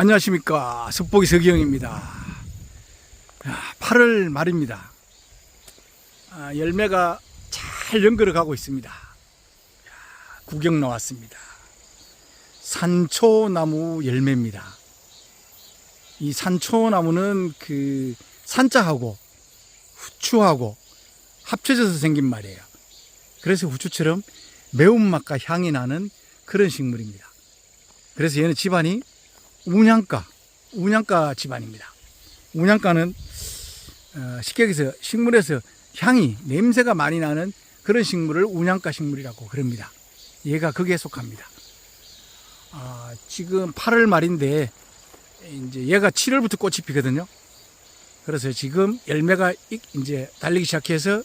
안녕하십니까. 섭보기 서기영입니다. 8월 말입니다. 아, 열매가 잘 연결어 가고 있습니다. 야, 구경 나왔습니다. 산초나무 열매입니다. 이 산초나무는 그 산자하고 후추하고 합쳐져서 생긴 말이에요. 그래서 후추처럼 매운맛과 향이 나는 그런 식물입니다. 그래서 얘는 집안이 운양가, 운양가 집안입니다. 운양가는 어, 얘기해서 식물에서 향이, 냄새가 많이 나는 그런 식물을 운양가 식물이라고 그럽니다. 얘가 거기에 속합니다. 아, 지금 8월 말인데 이제 얘가 7월부터 꽃이 피거든요. 그래서 지금 열매가 이- 이제 달리기 시작해서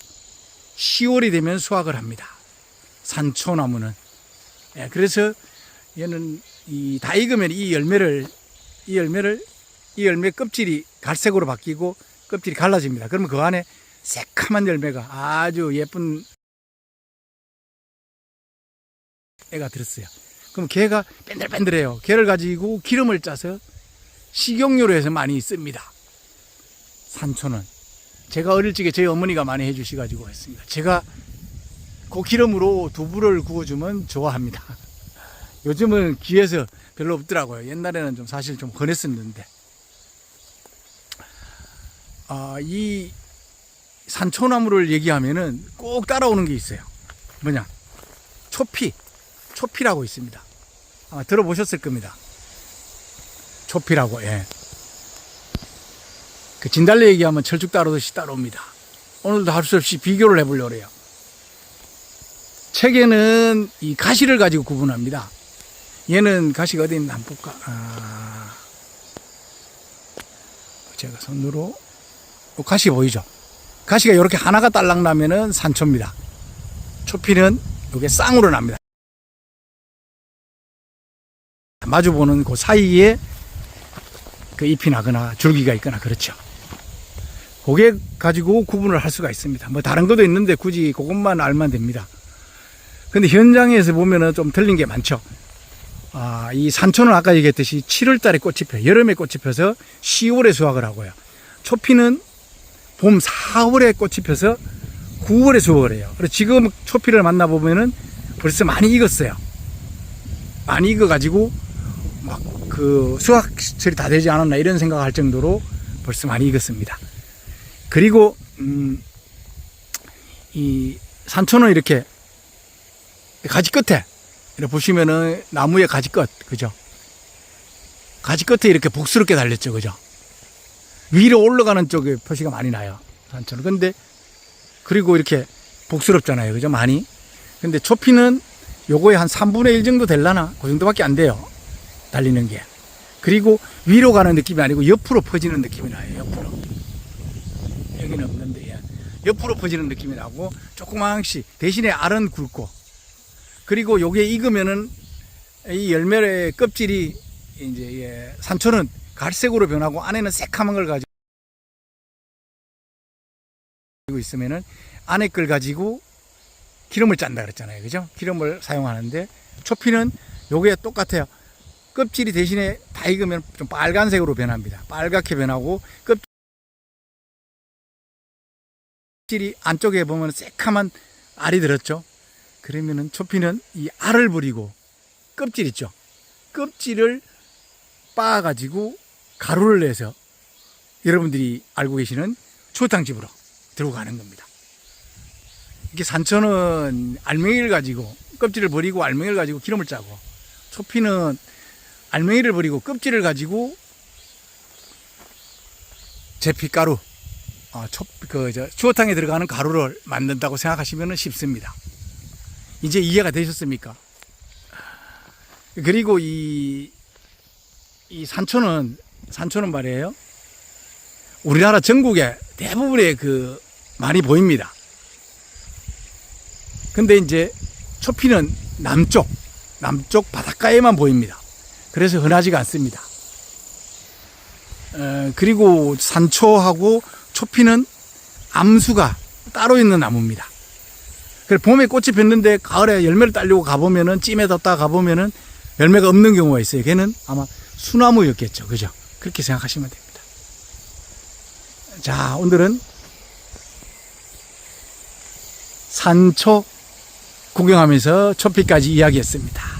10월이 되면 수확을 합니다. 산초나무는. 예, 그래서 얘는 이 다 익으면 이 열매를 이 열매를 이 열매 껍질이 갈색으로 바뀌고 껍질이 갈라집니다. 그러면 그 안에 새카만 열매가 아주 예쁜 애가 들었어요. 그럼 걔가 뺀들뺀들해요. 걔를 가지고 기름을 짜서 식용유로 해서 많이 씁니다. 산초는 제가 어릴 적에 저희 어머니가 많이 해주시가지고 했습니다. 제가 그 기름으로 두부를 구워주면 좋아합니다. 요즘은 귀에서 별로 없더라고요. 옛날에는 좀 사실 좀 권했었는데. 아, 이 산초나무를 얘기하면은 꼭 따라오는 게 있어요. 뭐냐? 초피. 초피라고 있습니다. 아마 들어보셨을 겁니다. 초피라고, 예. 그 진달래 얘기하면 철쭉 따르듯이 따라옵니다. 오늘도 할 수 없이 비교를 해보려고 해요. 책에는 이 가시를 가지고 구분합니다. 얘는 가시가 어디 있나 한번 볼까? 아, 제가 손으로 어, 가시 보이죠? 가시가 이렇게 하나가 딸랑 나면은 산초입니다. 초피는 이게 쌍으로 납니다. 마주 보는 그 사이에 그 잎이 나거나 줄기가 있거나 그렇죠. 그게 가지고 구분을 할 수가 있습니다. 뭐 다른 것도 있는데 굳이 그것만 알면 됩니다. 근데 현장에서 보면은 좀 틀린 게 많죠. 아, 이 산초는 아까 얘기했듯이 7월 달에 꽃이 펴요. 여름에 꽃이 펴서 10월에 수확을 하고요. 초피는 봄 4월에 꽃이 펴서 9월에 수확을 해요. 그래서 지금 초피를 만나보면은 벌써 많이 익었어요. 많이 익어가지고 막 그 수확철이 다 되지 않았나 이런 생각할 정도로 벌써 많이 익었습니다. 그리고, 음, 이 산초는 이렇게 가지 끝에 이렇게 보시면은 나무의 가지 끝, 그죠? 가지 끝에 이렇게 복스럽게 달렸죠, 그죠? 위로 올라가는 쪽에 표시가 많이 나요, 산초는. 근데, 그리고 이렇게 복스럽잖아요, 그죠? 많이. 근데 초피는 요거의 한 3분의 1 정도 될라나? 그 정도밖에 안 돼요. 달리는 게. 그리고 위로 가는 느낌이 아니고 옆으로 퍼지는 느낌이 나요, 옆으로. 여기는 없는데, 예. 옆으로 퍼지는 느낌이 나고, 조그만씩, 대신에 알은 굵고, 그리고 요게 익으면은 이 열매의 껍질이 이제 예, 산초는 갈색으로 변하고 안에는 새카만 걸 가지고 있으면은 안에 걸 가지고 기름을 짠다 그랬잖아요. 그죠? 기름을 사용하는데 초피는 요게 똑같아요. 껍질이 대신에 다 익으면 좀 빨간색으로 변합니다. 빨갛게 변하고 껍질이 안쪽에 보면 새카만 알이 들었죠. 그러면은 초피는 이 알을 버리고 껍질 있죠. 껍질을 빻아가지고 가루를 내서 여러분들이 알고 계시는 추어탕집으로 들고 가는 겁니다. 이게 산초는 알맹이를 가지고 껍질을 버리고 알맹이를 가지고 기름을 짜고 초피는 알맹이를 버리고 껍질을 가지고 제피가루, 어, 초, 그, 저, 추어탕에 들어가는 가루를 만든다고 생각하시면 쉽습니다. 이제 이해가 되셨습니까? 그리고 이, 이 산초는, 산초는 말이에요. 우리나라 전국에 대부분의 그, 많이 보입니다. 근데 이제 초피는 남쪽, 남쪽 바닷가에만 보입니다. 그래서 흔하지가 않습니다. 어, 그리고 산초하고 초피는 암수가 따로 있는 나무입니다. 그래 봄에 꽃이 피는데 가을에 열매를 따려고 가보면은 찜에 뒀다 가보면은 열매가 없는 경우가 있어요. 걔는 아마 수나무였겠죠. 그죠? 그렇게 생각하시면 됩니다. 자, 오늘은 산초 구경하면서 초피까지 이야기했습니다.